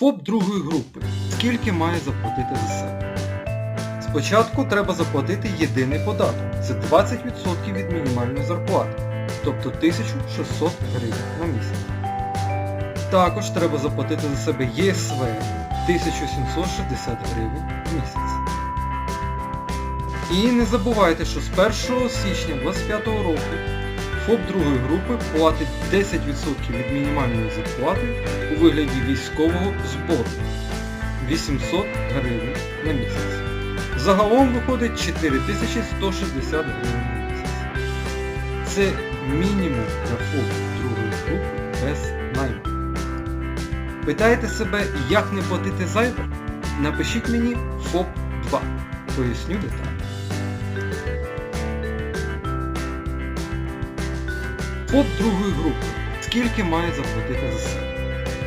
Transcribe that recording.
ФОП другої групи. Скільки має заплатити за себе? Спочатку треба заплатити єдиний податок. Це 20% від мінімальної зарплати, тобто 1600 гривень на місяць. Також треба заплатити за себе ЄСВ 1760 гривень в місяць. І не забувайте, що з 1 січня 2025 року ФОП другої групи платить 10% від мінімальної зарплати у вигляді військового збору 800 гривень на місяць. Загалом виходить 4160 гривень на місяць. Це мінімум для ФОП другої групи без найму. Питаєте себе, як не платити зайве? Напишіть мені ФОП 2. Поясню деталі. ФОП другої групи. Скільки має заплатити за себе?